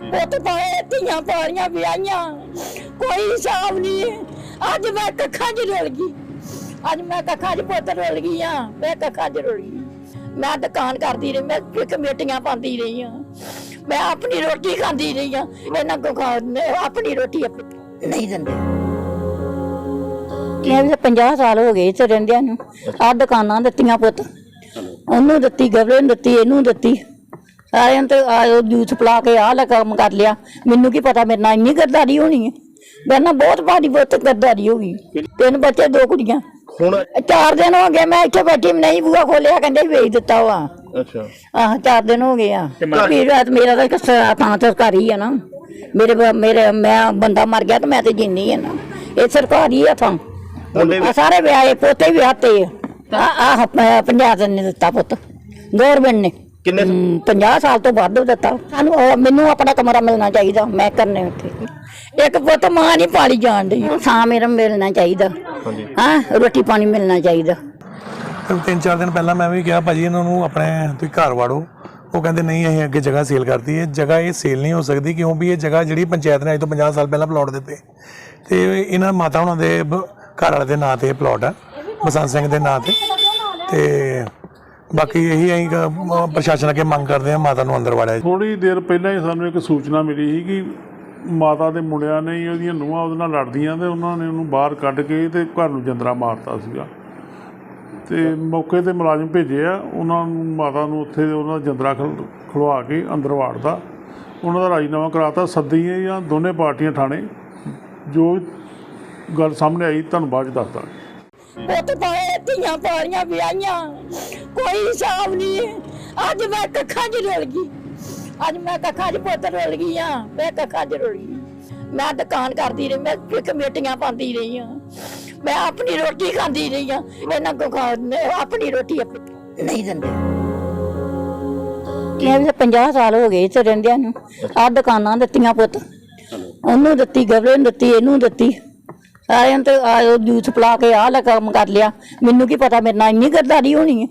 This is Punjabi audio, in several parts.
ਪੁੱਤ ਪਾਏ, ਧੀਆਂ ਪਾਰੀਆਂ ਵਿਆਹੀਆਂ, ਕੋਈ ਹਿਸਾਬ ਨਹੀਂ। ਅੱਜ ਮੈਂ ਕੱਖਾਂ 'ਚ ਰੁਲ ਗਈ। ਅੱਜ ਮੈਂ ਕੱਖਾਂ 'ਚ ਪੁੱਤ ਰੁਲ ਗਈ ਆ, ਮੈਂ ਕੱਖਾਂ 'ਚ ਰੁਲ ਗਈ। ਮੈਂ ਦੁਕਾਨ ਕਰਦੀ ਰਹੀ, ਮੈਂ ਕਮੇਟੀਆਂ ਪਾਉਂਦੀ ਰਹੀ ਆ। ਮੈਂ ਆਪਣੀ ਰੋਟੀ ਖਾਂਦੀ ਰਹੀ ਆ, ਇਹਨਾਂ ਕੋ ਆਪਣੀ ਰੋਟੀ ਨਹੀਂ ਦਿੰਦੇ। ਕਿਹਾ 50 ਸਾਲ ਹੋ ਗਏ ਇੱਥੇ ਰਹਿੰਦਿਆਂ ਨੂੰ। ਆ ਦੁਕਾਨਾਂ ਦਿੱਤੀਆਂ ਪੁੱਤ। ਉਹਨੂੰ ਦਿੱਤੀ ਗਵਲੇ ਨੂੰ ਦਿੱਤੀ, ਇਹਨੂੰ ਦਿੱਤੀ। ਸਾਰਿਆਂ ਤੇ ਆ ਜੂਸ ਪਲਾ ਕੇ ਆਹ ਲੈ ਕੰਮ ਕਰ ਲਿਆ। ਮੈਨੂੰ ਕੀ ਪਤਾ ਮੇਰੇ ਨਾਲ ਇੰਨੀ ਗਰਦਾਰੀ ਹੋਣੀ ਹੈ? ਮੇਰੇ ਨਾਲ ਬਹੁਤ ਭਾਰੀ ਬਹੁਤ ਗਰਦਾਰੀ ਹੋ ਗਈ। ਤਿੰਨ ਬੱਚੇ ਦੋ ਕੁੜੀਆਂ। ਹੁਣ ਚਾਰ ਦਿਨ ਹੋ ਗਏ ਮੈਂ ਇੱਥੇ ਬੈਠੀ ਨਹੀਂ ਬੂਆ ਖੋਲਿਆ ਕਹਿੰਦੇ ਵੇਚ ਦਿੱਤਾ ਵਾ। ਅੱਛਾ। ਆਹ ਚਾਰ ਦਿਨ ਹੋ ਗਏ ਆ। ਵੀ ਰਾਤ ਮੇਰਾ ਤਾਂ ਇੱਕ ਸ- ਥਾਂ ਸਰਕਾਰੀ ਆ ਨਾ। ਮੇਰੇ ਮੇਰੇ ਮੈਂ ਬੰਦਾ ਮਰ ਗਿਆ ਤਾਂ ਮੈਂ ਤੇ ਜਿੰਨੀ ਆ ਨਾ। ਇਹ ਸਰਕਾਰੀ ਆ ਆਹ ਸਾਰੇ ਵਿਆਹੇ ਪੋਤੇ ਵੀ ਆਤੇ ਆ। ਆਹ ਪੰਜਾਬ ਨੇ ਦਿੱਤਾ ਪੁੱਤ। ਗੌਰਮੈਂਟ ਨੇ। ਕਿੰਨੇ ਹਮ, 50 ਸਾਲ ਤੋਂ ਵੱਧ ਦਿੱਤਾ। ਸਾਨੂੰ ਉਹ- ਮੈਨੂੰ ਆਪਣਾ ਕਮਰਾ ਮਿਲਣਾ ਚਾਹੀਦਾ ਮੈਂ ਕਰਨੇ ਉੱਥੇ। ਇੱਕ ਪੁੱਤ ਮਾਂ ਨਹੀਂ ਪਾਲੀ ਜਾਣ ਦੀ ਸਾਂ ਮੇਰਾ ਮਿਲਣਾ ਚਾਹੀਦਾ। ਹਾਂਜੀ। ਹਾਂ ਰੋਟੀ ਪਾਣੀ ਮਿਲਣਾ ਚਾਹੀਦਾ। ਤੇ ਤਿੰਨ ਚਾਰ ਦਿਨ ਪਹਿਲਾਂ ਮੈਂ ਵੀ ਕਿਹਾ ਭਾਜੀ ਇਹਨਾਂ ਨੂੰ ਆਪਣੇ ਤੁਸੀਂ ਘਰ ਵਾੜੋ। ਉਹ ਕਹਿੰਦੇ ਨਹੀਂ ਅਸੀਂ ਅੱਗੇ ਜਗ੍ਹਾ ਸੇਲ ਕਰਤੀ ਹੈ। ਜਗ੍ਹਾ ਇਹ ਸੇਲ ਨਹੀਂ ਹੋ ਸਕਦੀ ਕਿਉਂ ਵੀ ਇਹ ਜਗ੍ਹਾ ਜਿਹੜੀ ਪੰਚਾਇਤ ਨੇ ਅੱਜ ਤੋਂ 50 ਸਾਲ ਪਹਿਲਾਂ ਪਲਾਟ ਦਿੱਤੇ। ਤੇ ਇਹਨਾਂ ਮਾਤਾ ਹੁਣਾਂ ਦੇ ਬ- ਘਰ ਵਾਲੇ ਦੇ ਨਾਂ ਤੇ ਇਹ ਪਲਾਟ ਆ। ਬਸੰਤ ਸਿੰਘ ਦੇ ਨਾਂ ਤੇ। ਤੇ ਬਾਕੀ ਇਹੀ ਅਸੀਂ ਕ- ਪ੍ਰਸ਼ਾਸਨ ਅੱਗੇ ਮੰਗ ਕਰਦੇ ਹਾਂ ਮਾਤਾ ਨੂੰ ਅੰਦਰ ਵਾੜਿਆ ਥੋੜੀ ਦੇਰ ਪਹਿਲਾਂ ਹੀ ਸਾਨੂੰ ਇੱਕ ਸੂਚਨਾ ਮਿਲੀ ਸੀ ਕਿ ਮਾਤਾ ਦੇ ਮੁੰਡਿਆਂ ਨੇ ਹੀ ਉਹਦੀਆਂ ਨੂੰਹਾਂ ਉਹਦੇ ਨਾਲ ਲੜਦੀਆਂ ਤੇ ਉਹਨਾਂ ਨੇ ਉਹਨੂੰ ਬਾਹਰ ਕੱਢ ਕੇ ਤੇ ਘਰ ਨੂੰ ਜੰਦਰਾ ਮਾਰਤਾ ਸੀਗਾ। ਤੇ ਮੌਕੇ ਤੇ ਮੁਲਾਜ਼ਮ ਭੇਜੇ ਆ, ਉਹਨਾਂ ਨੂੰ, ਮਾਤਾ ਨੂੰ ਉੱਥੇ ਉਹਨਾਂ ਦਾ ਜੰਦਰਾ ਖਲ- ਖਲਵਾ ਕੇ ਅੰਦਰ ਵਾੜਦਾ ਉਹਨਾਂ ਦਾ ਰਾਜੀਨਾਮਾ ਕਰਾਤਾ, ਸੱਦੀ ਜਾਂ ਦੋਨੇ ਪਾਰਟੀਆਂ ਥਾਣੇ। ਜੋ ਗੱਲ ਸਾਹਮਣੇ ਆਈ ਤੁਹਾਨੂੰ ਬਾਅਦ ਚ ਦੱਸਦਾ। ਪੁੱਤ ਪਾਏ ਧੀਆਂ ਪਾਰੀਆਂ ਵਿਆਹੀਆਂ। ਕੋਈ ਹਿਸਾਬ ਨਹੀਂ ਅੱਜ ਮੈਂ ਕੱਖਾਂ 'ਚ ਰੁਲ ਗਈ। ਅੱਜ ਮੈਂ ਕੱਖਾਂ 'ਚ ਪੁੱਤ ਰੁਲ ਗਈ ਆ। ਮੈਂ ਕੱਖਾਂ 'ਚ ਰੁਲ ਗਈ। ਮੈਂ ਦੁਕਾਨ ਕਰਦੀ ਰਹੀ। ਮੈਂ ਕਮੇਟੀਆਂ ਪਾਉਂਦੀ ਰਹੀ ਆ। ਮੈਂ ਆਪਣੀ ਰੋਟੀ ਖਾਂਦੀ ਰਹੀ ਆ। ਇਹਨਾਂ ਕੋ ਖਾ ਆਪਣੀ ਰੋਟੀ ਨਹੀਂ ਦਿੰਦੇ। ਕਿਹਾ ਵੀ 50 ਸਾਲ ਹੋ ਗਏ ਇੱਥੇ ਰਹਿੰਦਿਆਂ ਨੂੰ। ਆ ਦੁਕਾਨਾਂ ਦਿੱਤੀਆਂ ਪੁੱਤ। ਉਹਨੂੰ ਦਿੱਤੀ ਗਵਲੇ ਨੂੰ ਦਿੱਤੀ ਇਹਨੂੰ ਦਿੱਤੀ। ਸਾਰਿਆਂ ਤੇ ਆ ਜੂਸ ਪਲਾ ਕੇ ਆਹ ਲੈ ਕੰਮ ਕਰ ਲਿਆ। ਮੈਨੂੰ ਕੀ ਪਤਾ ਮੇਰੇ ਨਾਲ ਇੰਨੀ ਗਰਦਾਰੀ ਹੋਣੀ ਹੈ?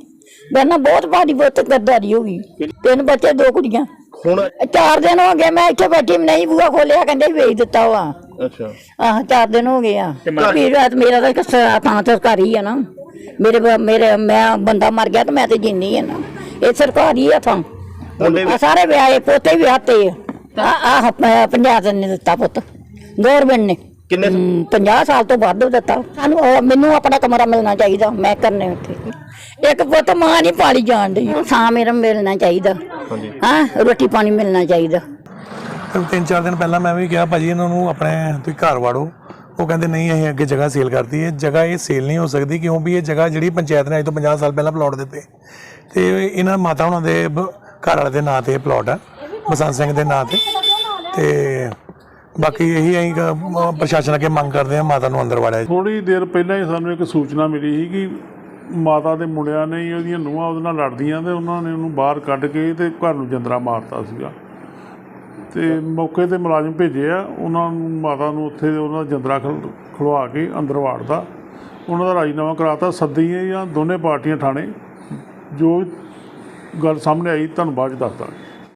ਮੇਰੇ ਨਾਲ ਬਹੁਤ ਭਾਰੀ ਬਹੁਤ ਗਰਦਾਰੀ ਹੋ ਗਈ। ਤਿੰਨ ਬੱਚੇ ਦੋ ਕੁੜੀਆਂ। ਹੁਣ ਚਾਰ ਦਿਨ ਹੋ ਗਏ ਮੈਂ ਇੱਥੇ ਬੈਠੀ ਨਹੀਂ ਬੂਆ ਖੋਲਿਆ ਕਹਿੰਦੇ ਵੇਚ ਦਿੱਤਾ ਵਾ। ਅੱਛਾ। ਆਹ ਚਾਰ ਦਿਨ ਹੋ ਗਏ ਆ। ਵੀ ਰਾਤ ਮੇਰਾ ਤਾਂ ਇੱਕ ਸ- ਥਾਂ ਸਰਕਾਰੀ ਆ ਨਾ। ਮੇਰੇ ਮੇਰੇ ਮੈਂ ਬੰਦਾ ਮਰ ਗਿਆ ਤਾਂ ਮੈਂ ਤੇ ਜਿੰਨੀ ਆ ਨਾ। ਇਹ ਸਰਕਾਰੀ ਆ ਆਹ ਸਾਰੇ ਵਿਆਹੇ ਪੋਤੇ ਵੀ ਆਤੇ ਆ। ਆਹ ਪੰਜਾਬ ਨੇ ਦਿੱਤਾ ਪੁੱਤ। ਗੌਰਮੈਂਟ ਨੇ। ਕਿੰਨੇ ਹਮ, 50 ਸਾਲ ਤੋਂ ਵੱਧ ਦਿੱਤਾ। ਸਾਨੂੰ ਉਹ- ਮੈਨੂੰ ਆਪਣਾ ਕਮਰਾ ਮਿਲਣਾ ਚਾਹੀਦਾ ਮੈਂ ਕਰਨੇ ਉੱਥੇ। ਇੱਕ ਪੁੱਤ ਮਾਂ ਨਹੀਂ ਪਾਲੀ ਜਾਣ ਦੀ ਸਾਂ ਮੇਰਾ ਮਿਲਣਾ ਚਾਹੀਦਾ। ਹਾਂਜੀ। ਹਾਂ ਰੋਟੀ ਪਾਣੀ ਮਿਲਣਾ ਚਾਹੀਦਾ। ਤਿੰਨ ਚਾਰ ਦਿਨ ਪਹਿਲਾਂ ਮੈਂ ਵੀ ਕਿਹਾ ਭਾਜੀ ਇਹਨਾਂ ਨੂੰ ਆਪਣੇ ਤੁਸੀਂ ਘਰ ਵਾੜੋ। ਉਹ ਕਹਿੰਦੇ ਨਹੀਂ ਅਸੀਂ ਅੱਗੇ ਜਗ੍ਹਾ ਸੇਲ ਕਰਤੀ ਹੈ। ਜਗ੍ਹਾ ਇਹ ਸੇਲ ਨਹੀਂ ਹੋ ਸਕਦੀ ਕਿਉਂ ਵੀ ਇਹ ਜਗ੍ਹਾ ਜਿਹੜੀ ਪੰਚਾਇਤ ਨੇ ਅੱਜ ਤੋਂ 50 ਸਾਲ ਪਹਿਲਾਂ ਪਲਾਟ ਦਿੱਤੇ। ਤੇ ਇਹਨਾਂ ਮਾਤਾ ਹੁਣਾਂ ਦੇ ਬ- ਘਰ ਵਾਲੇ ਦੇ ਨਾਂ ਤੇ ਇਹ ਪਲਾਟ ਆ। ਬਸੰਤ ਸਿੰਘ ਦੇ ਨਾਂ ਤੇ। ਤੇ ਬਾਕੀ ਇਹੀ ਅਸੀਂ ਕ- ਪ੍ਰਸ਼ਾਸਨ ਅੱਗੇ ਮੰਗ ਕਰਦੇ ਹਾਂ, ਮਾਤਾ ਨੂੰ ਅੰਦਰ ਵਾੜਿਆ ਥੋੜੀ ਦੇਰ ਪਹਿਲਾਂ ਹੀ ਸਾਨੂੰ ਇੱਕ ਸੂਚਨਾ ਮਿਲੀ ਸੀ ਕਿ ਮਾਤਾ ਦੇ ਮੁੰਡਿਆਂ ਨੇ ਹੀ ਉਹਦੀਆਂ ਨੂੰਹਾਂ ਉਹਦੇ ਨਾਲ ਲੜਦੀਆਂ ਤੇ ਉਹਨਾਂ ਨੇ ਉਹਨੂੰ ਬਾਹਰ ਕੱਢ ਕੇ ਤੇ ਘਰ ਨੂੰ ਜੰਦਰਾ ਮਾਰਤਾ ਸੀਗਾ। ਤੇ ਮੌਕੇ ਤੇ ਮੁਲਾਜ਼ਮ ਭੇਜੇ ਆ, ਉਹਨਾਂ ਨੂੰ ਮਾਤਾ ਨੂੰ ਉੱਥੇ ਉਹਨਾਂ ਦਾ ਜੰਦਰਾ ਖਲ- ਖਲਵਾ ਕੇ ਅੰਦਰ ਵਾੜਦਾ ਉਹਨਾਂ ਦਾ ਰਾਜੀਨਾਮਾ ਕਰਾਤਾ, ਸੱਦੀ ਜਾਂ ਦੋਨੇ ਪਾਰਟੀਆਂ ਥਾਣੇ। ਜੋ ਗੱਲ ਸਾਹਮਣੇ ਆਈ ਤੁਹਾਨੂੰ ਬਾਅਦ ਚ ਦੱਸਦਾ।